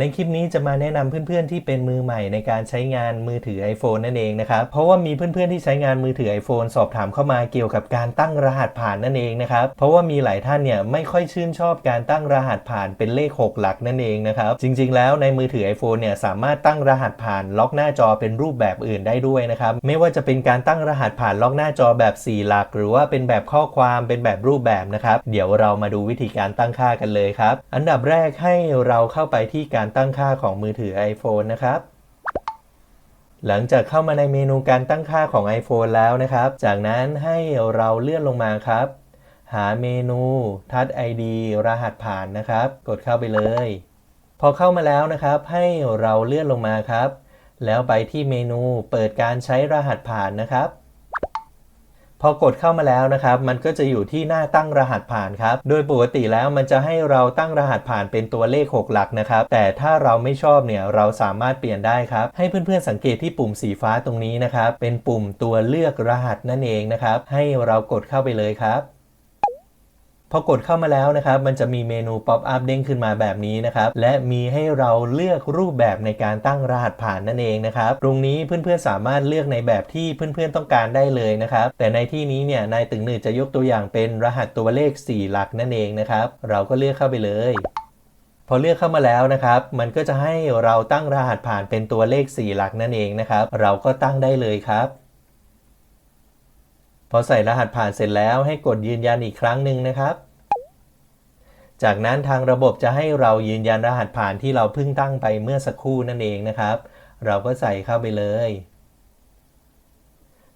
ในคลิปนี้จะมาแนะนำเพื่อนๆที่เป็นมือใหม่ในการใช้งานมือถือ iPhone นั่นเองนะครับ เพราะว่ามีเพื่อนๆที่ใช้งานมือถือ iPhone สอบถามเข้ามาเกี่ยวกับการตั้งรหัสผ่านนั่นเองนะครับ เพราะว่ามีหลายท่านเนี่ยไม่ค่อยชื่นชอบการตั้งรหัสผ่านเป็นเลข 6 หลักนั่นเองนะครับ จริงๆแล้วในมือถือ iPhone เนี่ยสามารถตั้งรหัสผ่านล็อกหน้าจอเป็นรูปแบบอื่นได้ด้วยนะครับ ไม่ว่าจะเป็นการตั้งรหัสผ่านล็อกหน้าจอแบบ 4 หลัก หรือว่าเป็นแบบข้อความเป็นแบบรูปแบบนะครับ เดี๋ยวเรามาดูวิธีการตั้งค่ากันเลยครับ อันดับแรกให้เราเข้าไปที่การตั้งค่าของมือถือ iPhone นะครับ หลังจากเข้ามาในเมนูการตั้งค่าของ iPhone แล้วนะครับ จากนั้นให้เราเลื่อนลงมาครับ หาเมนู Touch ID รหัสผ่านนะครับ กดเข้าไปเลย พอเข้ามาแล้วนะครับ ให้เราเลื่อนลงมาครับ แล้วไปที่เมนูเปิดการใช้รหัสผ่านนะครับ พอกดเข้ามาแล้วนะครับ มันก็จะอยู่ที่หน้าตั้งรหัสผ่านครับ โดยปกติแล้วมันจะให้เราตั้งรหัสผ่านเป็นตัวเลข 6 หลักนะครับ แต่ถ้าเราไม่ชอบเนี่ยเราสามารถเปลี่ยนได้ครับ ให้เพื่อนๆสังเกตที่ปุ่มสีฟ้าตรงนี้นะครับ เป็นปุ่มตัวเลือกรหัสนั่นเองนะครับ ให้เรากดเข้าไปเลยครับ พอกดเข้ามาแล้วนะครับ มันจะมีเมนูป๊อปอัพเด้งขึ้นมาแบบนี้นะครับ และมีให้เราเลือกรูปแบบในการตั้งรหัสผ่านนั่นเองนะครับ ตรงนี้เพื่อนๆสามารถเลือกในแบบที่เพื่อนๆต้องการได้เลยนะครับ แต่ในที่นี้เนี่ย นายตึงหนึ่งจะยกตัวอย่างเป็นรหัสตัวเลข 4 หลักนั่นเองนะครับ เราก็เลือกเข้าไปเลย พอเลือกเข้ามาแล้วนะครับ มันก็จะให้เราตั้งรหัสผ่านเป็นตัวเลข 4 หลักนั่นเองนะครับ เราก็ตั้งได้เลยครับ พอใส่รหัสผ่านเสร็จแล้วให้กดยืนยันอีกครั้งหนึ่งนะครับ จากนั้นทางระบบจะให้เรายืนยันรหัสผ่านที่เราเพิ่งตั้งไปเมื่อสักครู่นั่นเองนะครับ เราก็ใส่เข้าไปเลย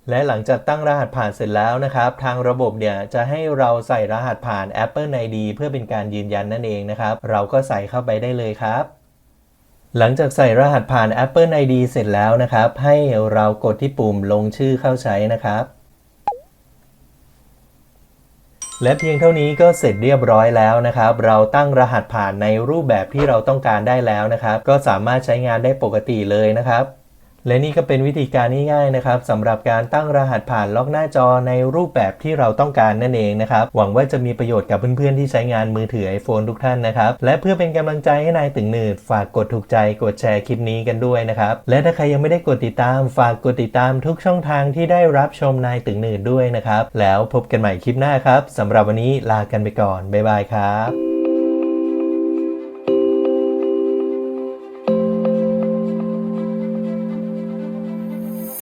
และหลังจากตั้งรหัสผ่านเสร็จแล้วนะครับ ทางระบบเนี่ยจะให้เราใส่รหัสผ่าน Apple ID เพื่อเป็นการยืนยันนั่นเองนะครับ เราก็ใส่เข้าไปได้เลยครับหลังจากใส่รหัสผ่าน Apple ID เสร็จแล้วนะครับ ให้เรากดที่ปุ่มลงชื่อเข้าใช้นะครับ และเพียงเท่านี้ก็เสร็จเรียบร้อยแล้วนะครับ เราตั้งรหัสผ่านในรูปแบบที่เราต้องการได้แล้วนะครับ ก็สามารถใช้งานได้ปกติเลยนะครับ และนี่ก็เป็นวิธีการง่ายๆนะครับสำหรับการตั้งรหัสผ่านล็อกหน้าจอในรูปแบบที่เราต้องการนั่นเองนะครับ หวังว่าจะมีประโยชน์กับเพื่อนๆที่ใช้งานมือถือ iPhone ทุกท่านนะครับ และเพื่อเป็นกำลังใจให้นายตึงหนืด ฝากกดถูกใจกดแชร์คลิปนี้กันด้วยนะครับ และถ้าใครยังไม่ได้กดติดตาม ฝากกดติดตามทุกช่องทางที่ได้รับชมนายตึงหนืดด้วยนะครับแล้วพบกันใหม่คลิปหน้าครับสำหรับวันนี้ลากันไปก่อนบ๊ายบายครับ